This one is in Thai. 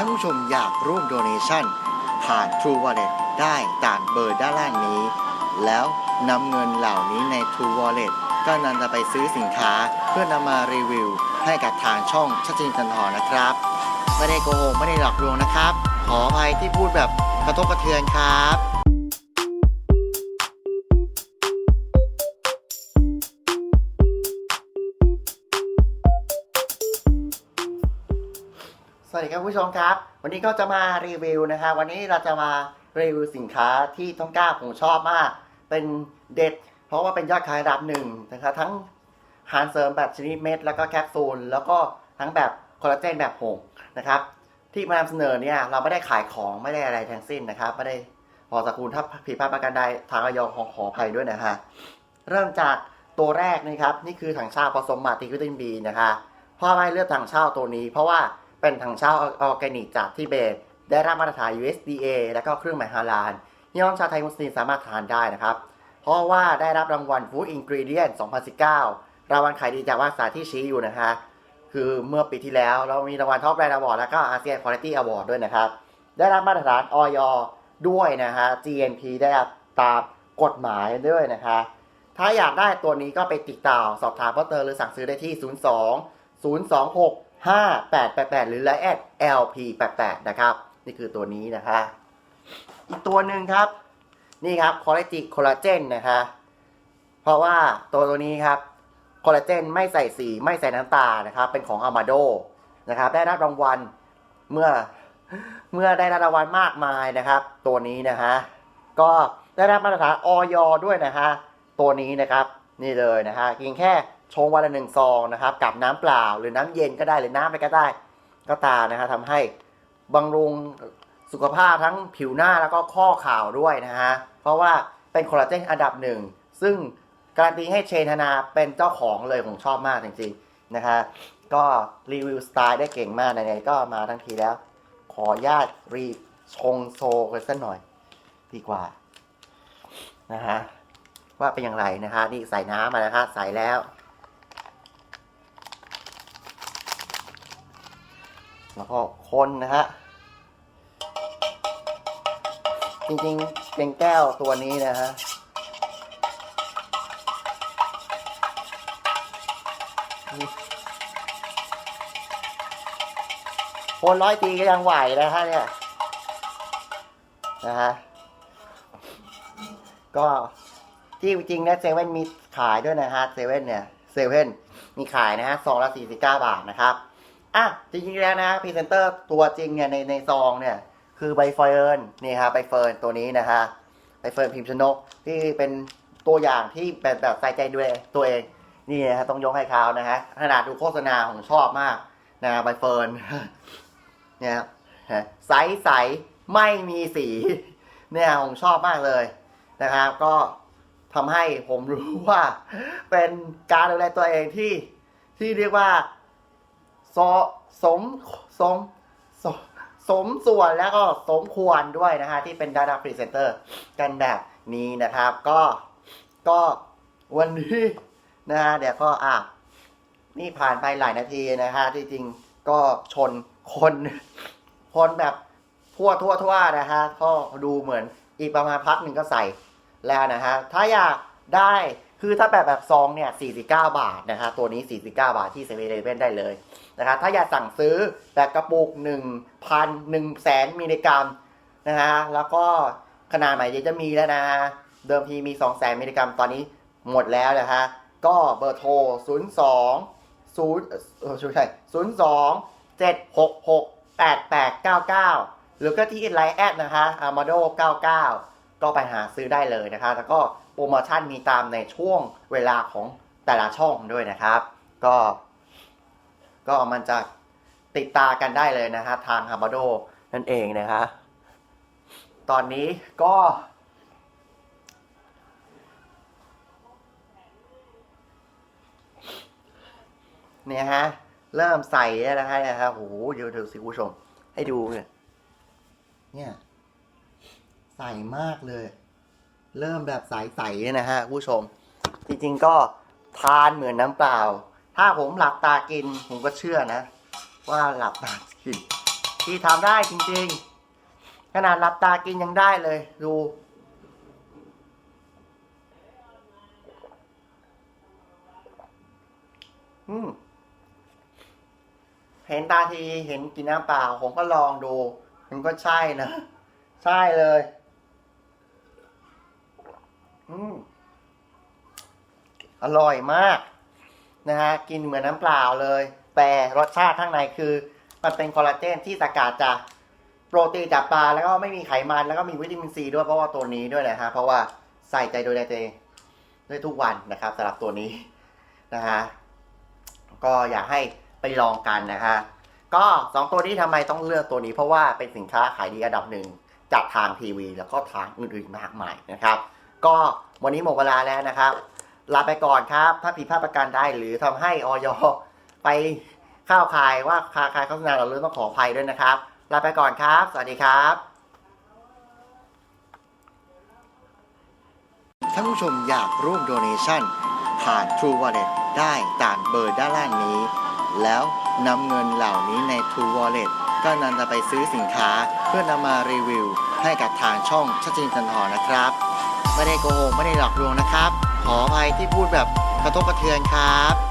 ท่านผู้ชมอยากร่วมโดเนชั่นผ่าน True Wallet ได้ตามเบอร์ด้านล่างนี้ แล้วนำเงินเหล่านี้ใน True Wallet ก็นำจะไปซื้อสินค้าเพื่อนำมารีวิว ให้กับทางช่องชัดจินทันทอนะครับ ไม่ได้โกหกไม่ได้หลอกลวงนะครับ ขออภัยที่พูดแบบกระทบกระเทือนครับ สวัสดีครับผู้ชมครับ วันนี้ก็จะมารีวิวนะคะวันนี้เราจะมารีวิวสินค้าที่ท้องกล้าผมชอบมาก เป็นเด็ด เพราะว่าเป็นยอดขายอันดับหนึ่งนะคะทั้งอาหารเสริมแบบชนิดเม็ด แล้วก็แคปซูลแล้วก็ทั้งแบบคอลลาเจนแบบผงนะครับ ที่มานำเสนอเนี่ยเราไม่ได้ขายของไม่ได้อะไรทั้งสิ้นนะครับไม่ได้พอสกุลถ้าผิดพลาดประการใดทางออยขอขออภัยด้วยนะฮะเริ่มจากตัวแรกนะครับ นี่คือถังเช่าผสมมาติวิตามินบีนะคะเพราะไม่เลือกถังเช่าตัวนี้ เพราะว่า เป็นถังเช่าออร์แกนิกจากทิเบต ได้รับมาตรฐาน USDA และก็เครื่องหมายฮาลาลพี่น้องชาวไทยมุสลิมสามารถทานได้นะครับ เพราะว่าได้รับรางวัล Food Ingredient 2019 รางวัลขายดีจากวารสารที่ชี้อยู่นะคะ คือเมื่อปีที่แล้วเรามีรางวัล Top Brand Award แล้วก็ ASEAN Quality Award ด้วยนะครับ ได้รับมาตรฐานออยด้วยนะฮะ GMP ได้ตามกฎหมายด้วยนะคะ ถ้าอยากได้ตัวนี้ก็ไปติดต่อสอบถามเพิ่มเติมหรือสั่งซื้อได้ที่ 02 026 5888 หรือ Line แอด LP88 นะครับ นี่คือตัวนี้นะคะ อีกตัวหนึ่งครับ นี่ครับคอลลาจิคอลลาเจนนะคะ เพราะว่าตัวตัวนี้ครับคอลลาเจนไม่ใส่สีไม่ใส่น้ำตาลนะครับ เป็นของอามาโดนะครับ ได้รับรางวัลเมื่อเมื่อได้รับรางวัลมากมายนะครับ ตัวนี้นะฮะก็ได้รับมาตรฐานออยด้วยนะฮะตัวนี้นะครับ นี่เลยนะฮะเพียงแค่ ชงวันละหนึ่งซองนะครับกับน้ำเปล่าหรือน้ำเย็นก็ได้หรือน้ำอะไรก็ได้ ก็ตามนะฮะทำให้บำรุงสุขภาพทั้งผิวหน้าแล้วก็ข้อข่าวด้วยนะฮะเพราะว่าเป็นคอลลาเจนอันดับหนึ่งซึ่งการันตีให้เชนธนาเป็นเจ้าของเลยผมชอบมากจริงๆนะคะ ก็รีวิวสไตล์ได้เก่งมากไหนๆก็มาทั้งทีแล้ว ขออนุญาตรีชงโซกันสักหน่อย ดีกว่านะฮะว่าเป็นอย่างไรนะฮะนี่ใส่น้ำมานะฮะใส่แล้ว แล้วก็คนนะฮะ จริงๆเป็นแก้วตัวนี้นะฮะคนร้อยตีก็ยังไหวนะฮะเนี่ย นะฮะ ก็ที่จริงนะเซเว่นมีขายด้วยนะฮะเซเว่นเนี่ยเซเว่นมีขายนะฮะซองละ49บาทนะครับ อะจริงๆแล้วนะพรีเซนเตอร์ตัวจริงเนี่ยในในซองเนี่ยคือใบเฟิร์นนี่ฮะใบเฟิร์นตัวนี้นะฮะใบเฟิร์นพิมพ์ชนกที่เป็นตัวอย่างที่แบบแบบใส่ใจด้วยตัวเองนี่นะฮะต้องยกให้เขานะฮะขนาดดูโฆษณาผมชอบมากนะใบเฟิร์นเนี่ยฮะใสใสไม่มีสีเนี่ยผมชอบมากเลยนะครับ ก็ทำให้ผมรู้ว่าเป็นการดูแลตัวเองที่ที่เรียกว่า สสมสมสมสมส่วนแล้วก็สมควรด้วยนะฮะที่เป็นดาราพรีเซนเตอร์กันแบบนี้นะครับ ก็ก็วันนี้นะฮะเดี๋ยวก็อะนี่ผ่านไปหลายนาทีนะฮะที่จริงก็ชนคนคนแบบทั่วทั่วทั่วนะฮะก็ดูเหมือนอีกประมาณพักหนึ่งก็ใส่แล้วนะฮะถ้าอยากได้คือถ้าแบบแบบซองเนี่ย49 บาทนะฮะตัวนี้ 49 บาทที่เซเว่นเว่นได้เลย นะครับถ้าอยากสั่งซื้อแบบกระปุก1,000 1แสนมิลลิกรัมนะฮะแล้วก็ขนาดใหม่จะมีแล้วนะเดิมทีมี2แสนมิลลิกรัมตอนนี้หมดแล้วนะฮะก็เบอร์โทร 02ศูนย์เออใช่ศูนย์สองเจ็ดหรือก็ที่ไลน์แอดนะคะอามาโดเก้าเก้าก็ไปหาซื้อได้เลยนะคะแล้วก็โปรโมชั่นมีตามในช่วงเวลาของแต่ละช่องด้วยนะครับ ก็ ก็มันจะติดตากันได้เลยนะฮะทางฮามาโดนั่นเองนะคะตอนนี้ก็เนี่ยฮะ เริ่มใส่แล้วนะฮะนะครับโอ้โหเดี๋ยวเดี๋ยวสิคุณผู้ชม ให้ดูเนี่ยเนี่ย ใส่มากเลย เริ่มแบบใสๆเนี่ยนะฮะคุณผู้ชม จริงๆก็ทานเหมือนน้ำเปล่า ถ้าผมหลับตากิน ผมก็เชื่อนะ ว่าหลับตากิน ที่ทำได้จริงๆ ขนาดหลับตากินยังได้เลย ดู อืมเห็นตาทีเห็นกินน้ำเปล่า ผมก็ลองดู มันก็ใช่นะ ใช่เลย อืมอร่อยมาก นะฮะกินเหมือนน้ำเปล่าเลย แต่รสชาติข้างในคือ มันเป็นคอลลาเจนที่สกัดจากโปรตีนจากปลาแล้วก็ไม่มีไขมันแล้วก็มีวิตามินซีด้วยเพราะว่าตัวนี้ด้วยนะฮะเพราะว่าใส่ใจโดูแลตัวเองด้วยทุกวันนะครับสำหรับตัวนี้นะฮะก็อยากให้ไปลองกันนะฮะก็สองตัวนี้ทำไมต้องเลือกตัวนี้ เพราะว่าเป็นสินค้าขายดีอันดับหนึ่งจากทางทีวี แล้วก็ทางอื่นๆมากมายนะครับ ก็วันนี้หมดเวลาแล้วนะครับ ลาไปก่อนครับ ถ้าผิดพลาดประการใดหรือทำให้ออยไปข้าวคายว่าคาคายโฆษณาเราเรื่องต้องขออภัยด้วยนะครับ ลาไปก่อนครับ สวัสดีครับ ท่านผู้ชมอยากร่วมโดเนชั่น ผ่าน True Wallet ได้ตามเบอร์ด้านล่างนี้ แล้วนำเงินเหล่านี้ใน True Wallet ก็นำจะไปซื้อสินค้าเพื่อนำมารีวิว ให้กับทางช่องชัดจินสันทอนะครับ ไม่ได้โกหกไม่ได้หลอกลวงนะครับ ขออภัยที่พูดแบบกระทบกระเทือนครับ